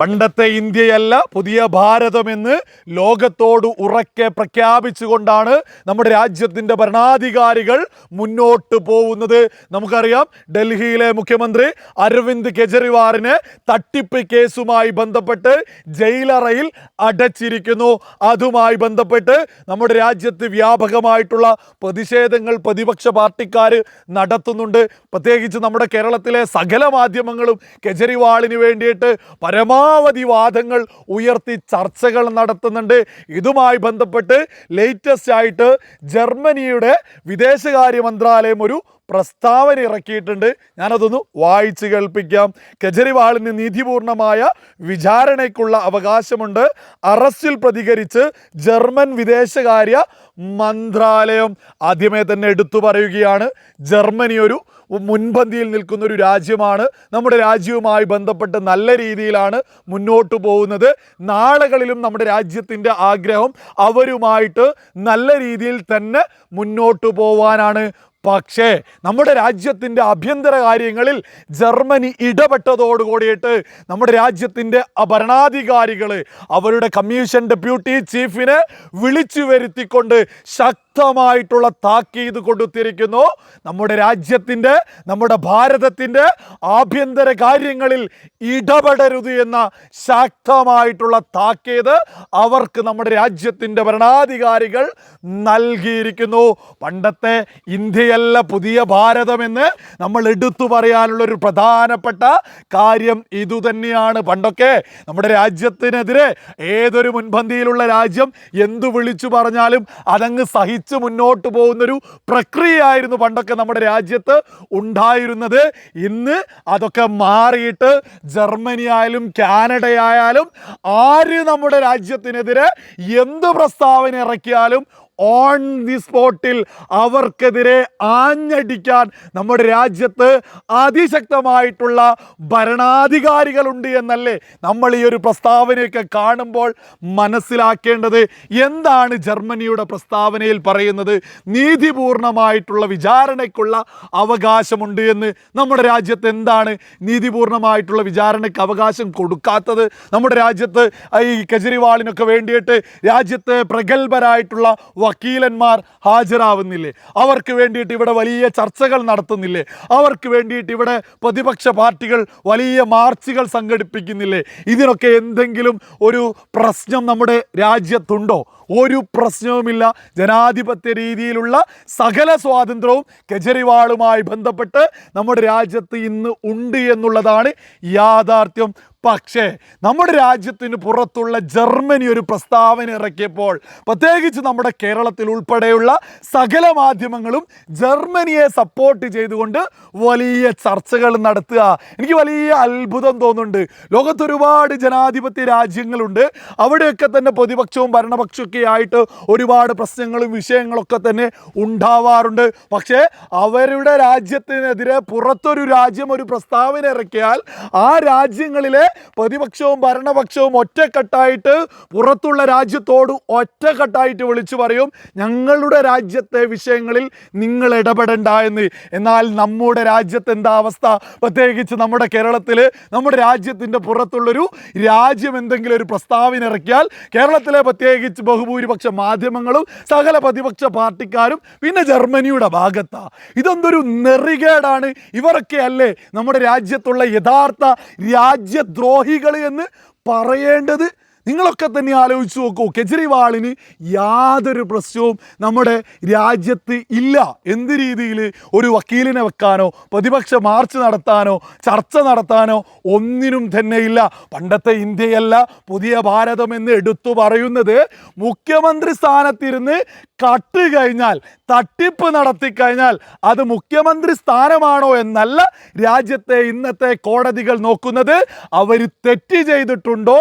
പണ്ടത്തെ ഇന്ത്യയല്ല പുതിയ ഭാരതമെന്ന് ലോകത്തോട് ഉറക്കെ പ്രഖ്യാപിച്ചുകൊണ്ടാണ് നമ്മുടെ രാജ്യത്തിന്റെ ഭരണാധികാരികൾ മുന്നോട്ട് പോകുന്നത്. നമുക്കറിയാം ഡൽഹിയിലെ മുഖ്യമന്ത്രി അരവിന്ദ് കെജ്രിവാളിനെ തട്ടിപ്പ് കേസുമായി ബന്ധപ്പെട്ട് ജയിലറയിൽ അടച്ചിരിക്കുന്നു. അതുമായി ബന്ധപ്പെട്ട് നമ്മുടെ രാജ്യത്ത് വ്യാപകമായിട്ടുള്ള പ്രതിഷേധങ്ങൾ പ്രതിപക്ഷ പാർട്ടിക്കാർ നടത്തുന്നുണ്ട്. പ്രത്യേകിച്ച് നമ്മുടെ കേരളത്തിലെ സകല മാധ്യമങ്ങളും കെജ്രിവാളിന് വേണ്ടിയിട്ട് പരമാവധി വാദങ്ങൾ ഉയർത്തി ചർച്ചകൾ നടത്തുന്നുണ്ട്. ഇതുമായി ബന്ധപ്പെട്ട് ലേറ്റസ്റ്റ് ആയിട്ട് ജർമ്മനിയുടെ വിദേശകാര്യ മന്ത്രാലയം ഒരു പ്രസ്താവന ഇറക്കിയിട്ടുണ്ട്. ഞാനതൊന്ന് വായിച്ചു കേൾപ്പിക്കാം. കെജ്രിവാളിന് നീതിപൂർണമായ വിചാരണയ്ക്കുള്ള അവകാശമുണ്ട്. അറസ്റ്റിൽ പ്രതികരിച്ച് ജർമ്മൻ വിദേശകാര്യ മന്ത്രാലയം ആദ്യമേ തന്നെ എടുത്തു പറയുകയാണ്. ജർമ്മനി ഒരു മുൻപന്തിയിൽ നിൽക്കുന്ന ഒരു രാജ്യമാണ്. നമ്മുടെ രാജ്യവുമായി ബന്ധപ്പെട്ട് നല്ല രീതിയിലാണ് മുന്നോട്ട് പോകുന്നത്. നാളുകളിലും നമ്മുടെ രാജ്യത്തിന്റെ ആഗ്രഹം അവരുമായിട്ട് നല്ല രീതിയിൽ തന്നെ മുന്നോട്ട് പോവാനാണ്. പക്ഷേ നമ്മുടെ രാജ്യത്തിന്റെ ആഭ്യന്തര കാര്യങ്ങളിൽ ജർമ്മനി ഇടപെട്ടതോടുകൂടിയിട്ട് നമ്മുടെ രാജ്യത്തിന്റെ ഭരണാധികാരികൾ അവരുടെ കമ്മീഷൻ ഡെപ്യൂട്ടി ചീഫിനെ വിളിച്ചു വരുത്തിക്കൊണ്ട് ശക്തമായിട്ടുള്ള താക്കീത് കൊടുത്തിരിക്കുന്നു. നമ്മുടെ രാജ്യത്തിന്റെ നമ്മുടെ ഭാരതത്തിന്റെ ആഭ്യന്തര കാര്യങ്ങളിൽ ഇടപെടരുത് എന്ന ശക്തമായിട്ടുള്ള താക്കീത് അവർക്ക് നമ്മുടെ രാജ്യത്തിന്റെ ഭരണാധികാരികൾ നൽകിയിരിക്കുന്നു. പണ്ടത്തെ ഇന്ത്യയല്ല പുതിയ ഭാരതമെന്ന് നമ്മൾ എടുത്തു പറയാനുള്ളൊരു പ്രധാനപ്പെട്ട കാര്യം ഇതുതന്നെയാണ് പണ്ടൊക്കെ നമ്മുടെ രാജ്യത്തിനെതിരെ ഏതൊരു മുൻപന്തിയിലുള്ള രാജ്യം എന്തു വിളിച്ചു പറഞ്ഞാലും അതങ്ങ് സഹിച്ച് മുന്നോട്ട് പോകുന്നൊരു പ്രക്രിയയായിരുന്നു പണ്ടൊക്കെ നമ്മുടെ രാജ്യത്ത് ഉണ്ടായിരുന്നത്. ഇന്ന് അതൊക്കെ മാറിയിട്ട് ജർമ്മനി ആയാലും കാനഡ ആയാലും ആര് നമ്മുടെ രാജ്യത്തിനെതിരെ എന്ത് പ്രസ്താവന ഇറക്കിയാലും ഓൺ ദി സ്പോട്ടിൽ അവർക്കെതിരെ ആഞ്ഞടിക്കാൻ നമ്മുടെ രാജ്യത്ത് അതിശക്തമായിട്ടുള്ള ഭരണാധികാരികളുണ്ട് എന്നല്ലേ നമ്മൾ ഈ ഒരു പ്രസ്താവനയൊക്കെ കാണുമ്പോൾ മനസ്സിലാക്കേണ്ടത്. എന്താണ് ജർമ്മനിയുടെ പ്രസ്താവനയിൽ പറയുന്നത്? നീതിപൂർണമായിട്ടുള്ള വിചാരണയ്ക്കുള്ള അവകാശമുണ്ട് എന്ന്. നമ്മുടെ രാജ്യത്ത് എന്താണ് നീതിപൂർണമായിട്ടുള്ള വിചാരണയ്ക്ക് അവകാശം കൊടുക്കാത്തത്? നമ്മുടെ രാജ്യത്ത് ഈ കെജ്രിവാളിനൊക്കെ വേണ്ടിയിട്ട് രാജ്യത്ത് പ്രഗത്ഭരായിട്ടുള്ള വക്കീലന്മാർ ഹാജരാവുന്നില്ലേ? അവർക്ക് വേണ്ടിയിട്ട് ഇവിടെ വലിയ ചർച്ചകൾ നടത്തുന്നില്ലേ? അവർക്ക് വേണ്ടിയിട്ട് ഇവിടെ പ്രതിപക്ഷ പാർട്ടികൾ വലിയ മാർച്ചുകൾ സംഘടിപ്പിക്കുന്നില്ലേ? ഇതിനൊക്കെ എന്തെങ്കിലും ഒരു പ്രശ്നം നമ്മുടെ രാജ്യത്തുണ്ടോ? ഒരു പ്രശ്നവുമില്ല. ജനാധിപത്യ രീതിയിലുള്ള സകല സ്വാതന്ത്ര്യവും കെജ്രിവാളുമായി ബന്ധപ്പെട്ട് നമ്മുടെ രാജ്യത്ത് ഇന്ന് ഉണ്ട് എന്നുള്ളതാണ് യാഥാർത്ഥ്യം. പക്ഷേ നമ്മുടെ രാജ്യത്തിന് പുറത്തുള്ള ജർമ്മനി ഒരു പ്രസ്താവന ഇറക്കിയപ്പോൾ പ്രത്യേകിച്ച് നമ്മുടെ കേരളത്തിൽ ഉൾപ്പെടെയുള്ള സകല മാധ്യമങ്ങളും ജർമ്മനിയെ സപ്പോർട്ട് ചെയ്തുകൊണ്ട് വലിയ ചർച്ചകൾ നടത്തുക. എനിക്ക് വലിയ അത്ഭുതം തോന്നുന്നുണ്ട്. ലോകത്ത് ഒരുപാട് ജനാധിപത്യ രാജ്യങ്ങളുണ്ട്. അവിടെയൊക്കെ തന്നെ പ്രതിപക്ഷവും ഭരണപക്ഷമൊക്കെ ആയിട്ട് ഒരുപാട് പ്രശ്നങ്ങളും വിഷയങ്ങളൊക്കെ തന്നെ ഉണ്ടാവാറുണ്ട്. പക്ഷേ അവരുടെ രാജ്യത്തിനെതിരെ പുറത്തൊരു രാജ്യം ഒരു പ്രസ്താവന ഇറക്കിയാൽ ആ രാജ്യങ്ങളിലെ പ്രതിപക്ഷവും ഭരണപക്ഷവും ഒറ്റക്കെട്ടായിട്ട് പുറത്തുള്ള രാജ്യത്തോട് ഒറ്റക്കെട്ടായിട്ട് വിളിച്ചു പറയും ഞങ്ങളുടെ രാജ്യത്തെ വിഷയങ്ങളിൽ നിങ്ങൾ ഇടപെടണ്ട എന്ന്. എന്നാൽ നമ്മുടെ രാജ്യത്ത് എന്താ അവസ്ഥ? പ്രത്യേകിച്ച് നമ്മുടെ കേരളത്തിൽ നമ്മുടെ രാജ്യത്തിന്റെ പുറത്തുള്ളൊരു രാജ്യം എന്തെങ്കിലും ഒരു പ്രസ്താവന ഇറക്കിയാൽ കേരളത്തിലെ പ്രത്യേകിച്ച് ബഹുഭൂരിപക്ഷ മാധ്യമങ്ങളും സകല പ്രതിപക്ഷ പാർട്ടിക്കാരും പിന്നെ ജർമ്മനിയുടെ ഭാഗത്താ. ഇതെന്തൊരു നെറികേടാണ്. ഇവരൊക്കെ അല്ലേ നമ്മുടെ രാജ്യത്തുള്ള യഥാർത്ഥ രാജ്യദ്രോഹികൾ എന്ന് പറയേണ്ടത്? നിങ്ങളൊക്കെ തന്നെ ആലോചിച്ച് നോക്കൂ. കെജ്രിവാളിന് യാതൊരു പ്രശ്നവും നമ്മുടെ രാജ്യത്ത് ഇല്ല. എന്ത് രീതിയിൽ ഒരു വക്കീലിനെ വെക്കാനോ പ്രതിപക്ഷ മാർച്ച് നടത്താനോ ചർച്ച നടത്താനോ ഒന്നിനും തന്നെ ഇല്ല. പണ്ടത്തെ ഇന്ത്യയല്ല പുതിയ ഭാരതം എന്ന് എടുത്തു പറയുന്നത് മുഖ്യമന്ത്രി സ്ഥാനത്തിരുന്ന് കട്ട് കഴിഞ്ഞാൽ തട്ടിപ്പ് നടത്തി കഴിഞ്ഞാൽ അത് മുഖ്യമന്ത്രി സ്ഥാനമാണോ എന്നല്ല രാജ്യത്തെ ഇന്നത്തെ കോടതികൾ നോക്കുന്നത്. അവർ തെറ്റ് ചെയ്തിട്ടുണ്ടോ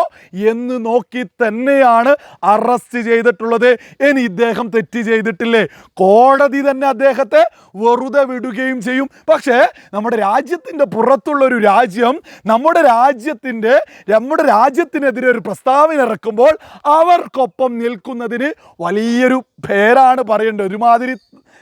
എന്ന് നോക്കി തന്നെയാണ് അറസ്റ്റ് ചെയ്തിട്ടുള്ളത്. ഇനി ഇദ്ദേഹം തെറ്റ് ചെയ്തിട്ടില്ലേ? കോടതി തന്നെ അദ്ദേഹത്തെ വെറുതെ വിടുകയും ചെയ്യും. പക്ഷേ നമ്മുടെ രാജ്യത്തിന്റെ പുറത്തുള്ള ഒരു രാജ്യം നമ്മുടെ രാജ്യത്തിന്റെ നമ്മുടെ രാജ്യത്തിനെതിരെ ഒരു പ്രസ്താവന ഇറക്കുമ്പോൾ അവർക്കൊപ്പം നിൽക്കുന്നതിന് വലിയൊരു പേരാണ് പറയേണ്ടത്. ഒരുമാതിരി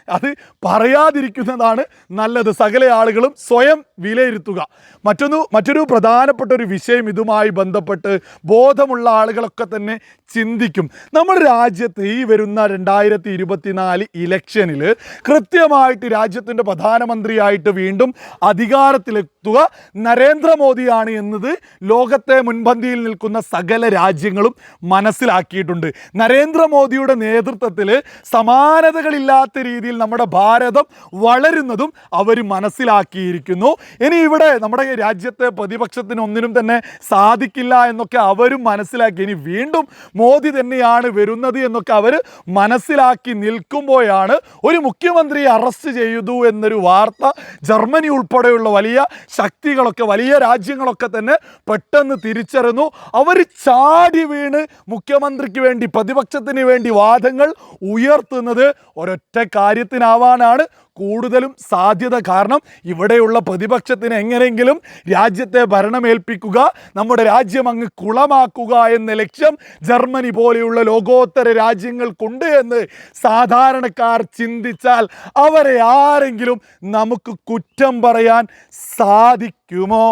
അത് പറയാതിരിക്കുന്നതാണ് നല്ലത്. സകല ആളുകളും സ്വയം വിലയിരുത്തുക. മറ്റൊന്ന് മറ്റൊരു പ്രധാനപ്പെട്ട ഒരു വിഷയം ഇതുമായി ബന്ധപ്പെട്ട് ബോധമുള്ള ആളുകളൊക്കെ തന്നെ ചിന്തിക്കും. നമ്മൾ രാജ്യത്ത് ഈ വരുന്ന രണ്ടായിരത്തി ഇരുപത്തിനാല് ഇലക്ഷനിൽ കൃത്യമായിട്ട് രാജ്യത്തിന്റെ പ്രധാനമന്ത്രിയായിട്ട് വീണ്ടും അധികാരത്തിലെത്തുക നരേന്ദ്രമോദിയാണ് എന്നത് ലോകത്തെ മുൻപന്തിയിൽ നിൽക്കുന്ന സകല രാജ്യങ്ങളും മനസ്സിലാക്കിയിട്ടുണ്ട്. നരേന്ദ്രമോദിയുടെ നേതൃത്വത്തിൽ സമാനതകളില്ലാത്ത രീതിയിൽ നമ്മുടെ ഭാരതം വളരുന്നതും അവർ മനസ്സിലാക്കിയിരിക്കുന്നു. ഇനി ഇവിടെ നമ്മുടെ രാജ്യത്തെ പ്രതിപക്ഷത്തിന് ഒന്നിനും തന്നെ സാധിക്കില്ല എന്നൊക്കെ അവരും മനസ്സിലാക്കി. ഇനി വീണ്ടും മോദി തന്നെയാണ് വരുന്നത് എന്നൊക്കെ അവർ മനസ്സിലാക്കി നിൽക്കുമ്പോഴാണ് ഒരു മുഖ്യമന്ത്രിയെ അറസ്റ്റ് ചെയ്തു എന്നൊരു വാർത്ത ജർമ്മനി ഉൾപ്പെടെയുള്ള വലിയ ശക്തികളൊക്കെ വലിയ രാജ്യങ്ങളൊക്കെ തന്നെ പെട്ടെന്ന് തിരിച്ചറിഞ്ഞു അവർ ചാടി വീണ് മുഖ്യമന്ത്രിക്ക് വേണ്ടി പ്രതിപക്ഷത്തിന് വേണ്ടി വാദങ്ങൾ ഉയർത്തുന്നത് ഒരൊറ്റ കാര്യത്തിനാവാനാണ് കൂടുതലും സാധ്യത. കാരണം ഇവിടെയുള്ള പ്രതിപക്ഷത്തിന് എങ്ങനെയെങ്കിലും രാജ്യത്തെ ഭരണമേൽപ്പിക്കുക നമ്മുടെ രാജ്യം അങ്ങ് കുളമാക്കുക എന്ന ലക്ഷ്യം ജർമ്മനി പോലെയുള്ള ലോകോത്തര രാജ്യങ്ങൾക്കുണ്ട് എന്ന് സാധാരണക്കാർ ചിന്തിച്ചാൽ അവരെ ആരെങ്കിലും നമുക്ക് കുറ്റം പറയാൻ സാധിക്കുമോ?